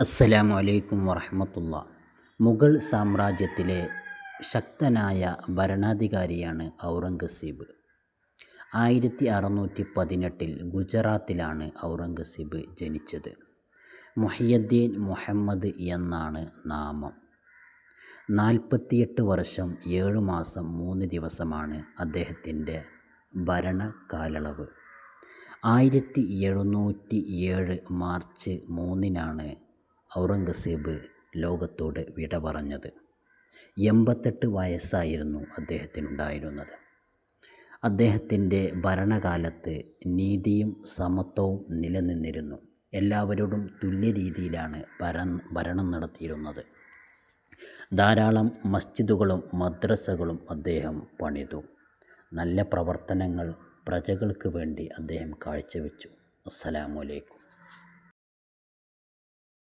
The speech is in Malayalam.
അസ്സലാമു അലൈക്കും വറഹമത്തുള്ള. മുഗൾ സാമ്രാജ്യത്തിലെ ശക്തനായ ഭരണാധികാരിയാണ് ഔറംഗസീബ്. ആയിരത്തി അറുന്നൂറ്റി പതിനെട്ടിൽ ഗുജറാത്തിലാണ് ഔറംഗസീബ് ജനിച്ചത്. മുഹിയദ്ദീൻ മുഹമ്മദ് എന്നാണ് നാമം. നാൽപ്പത്തിയെട്ട് വർഷം ഏഴ് മാസം മൂന്ന് ദിവസമാണ് അദ്ദേഹത്തിന്റെ ഭരണകാലളവ് ആയിരത്തി എഴുന്നൂറ്റി ഏഴ് മാർച്ച് മൂന്നിനാണ് ഔറംഗസീബ് ലോകത്തോട് വിട പറഞ്ഞത്. എൺപത്തെട്ട് വയസ്സായിരുന്നു അദ്ദേഹത്തിനുണ്ടായിരുന്നത്. അദ്ദേഹത്തിന്റെ ഭരണകാലത്ത് നീതിയും സമത്വവും നിലനിന്നിരുന്നു. എല്ലാവരോടും തുല്യ രീതിയിലാണ് ഭരണം ഭരണം നടത്തിയിരുന്നത്. ധാരാളം മസ്ജിദുകളും മദ്രസകളും അദ്ദേഹം പണിതു. നല്ല പ്രവർത്തനങ്ങൾ പ്രജകൾക്ക് വേണ്ടി അദ്ദേഹം കാഴ്ചവെച്ചു. അസ്സലാമു അലൈക്കും.